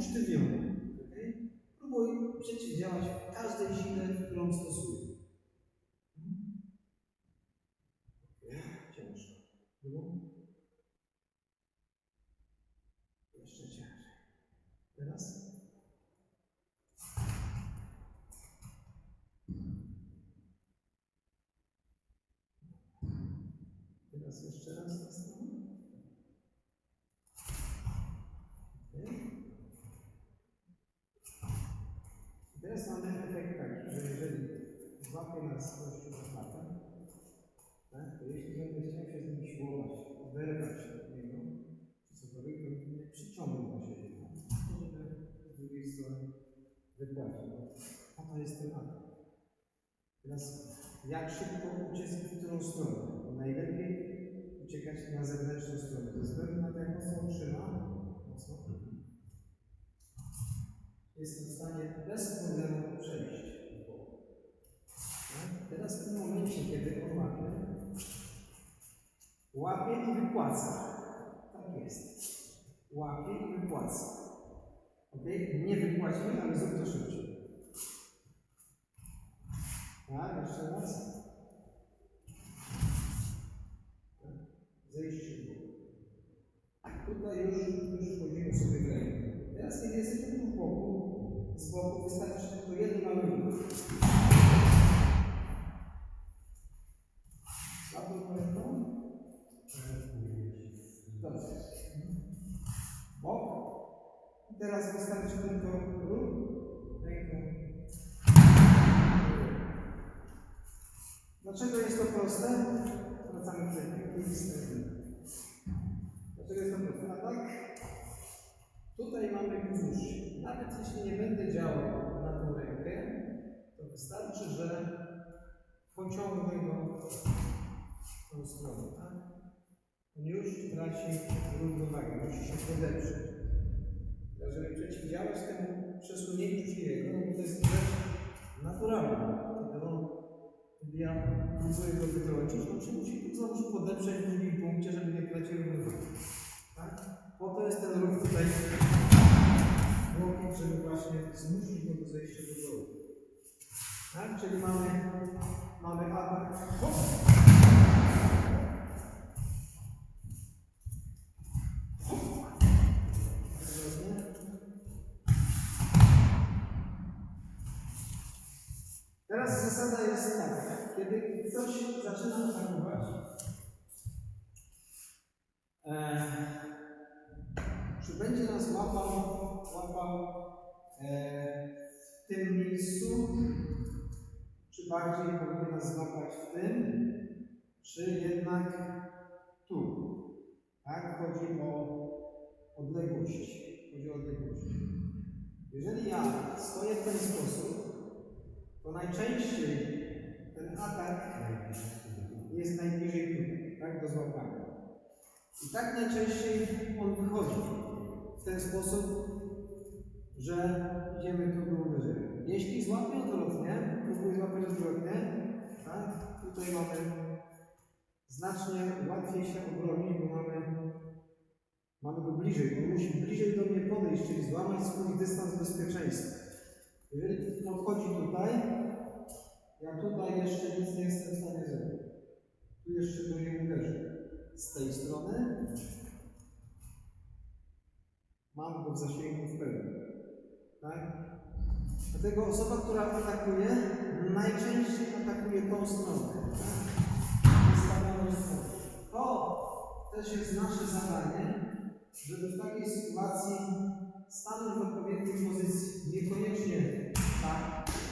usztywniony. Okay? Próbuj przeciwdziałać każdej sile, którą stosuję. Mhm. Okay. Ciężko. Drugą. Jeszcze ciężej. Teraz? Teraz jeszcze raz na. Teraz mamy efekt taki, że jeżeli złapie nas gościu za klatę, tak, to jeśli będę chciał się z nim siłować, oderwać się od niego, czy cokolwiek, to mnie przyciągnął do siebie, żeby z drugiej strony wypłacił. Po to jest ten atak. Teraz jak szybko uciec w którą stronę? Bo najlepiej uciekać na zewnętrzną stronę. Ze względu na to, jak mocno trzyma, mocno, jestem w stanie łapie i wypłaca. Tak jest. Łapie i wypłaca. Ok? Nie wypłacimy, ale zrób to szybciej. Tak, jeszcze raz. Tak. Zejście w bok. Tutaj już, już wchodzimy sobie w. Teraz kiedy jesteśmy tu w boku, z boku wystarczy Dobrze. Bok. Teraz tylko ruch ręką. Dlaczego jest to proste? Wracamy do. Dlaczego jest to proste? A tak? Tutaj mamy wzdłuż. Nawet jeśli nie będę działał na tą rękę, to wystarczy, że pociągnę go w tą stronę, tak? Już traci równowagę, musi się podeprzeć. Żeby przeciwdziałać temu przesunięciu się jego, no to jest rzecz naturalna. Kiedy on ja próbuję go wytrącić, on się musi znowu podeprzeć w drugim punkcie, żeby nie tracił równowagi. Tak? Po to jest ten ruch tutaj żeby właśnie zmusić go do zejścia do dołu. Tak? Czyli mamy, mamy atak. Teraz zasada jest taka, kiedy ktoś zaczyna atakować, e, czy będzie nas łapał, łapał e, w tym miejscu, czy bardziej powinien nas złapać w tym, czy jednak tu. Tak? Chodzi o odległość. Chodzi o odległość. Jeżeli ja stoję w ten sposób, to najczęściej ten atak jest najbliżej tutaj, tak, do złapania. I tak najczęściej on wychodzi w ten sposób, że idziemy tu uderzenia. Jeśli złapię odwrotnie, próbuję złapać odwrotnie, tak, tutaj mamy znacznie łatwiej się obronić, bo mamy, mamy go bliżej, on musi bliżej do mnie podejść, czyli złamać swój dystans bezpieczeństwa. Jeżeli podchodzi tutaj, ja tutaj jeszcze nic nie jestem w stanie zrobić. Tu jeszcze go nie uderzę. Z tej strony mam go w zasięgu w pełni. Tak? Dlatego osoba, która atakuje, najczęściej atakuje tą stronę. Tak? To też jest nasze zadanie, żeby w takiej sytuacji stanąć w odpowiedniej pozycji. Niekoniecznie tak.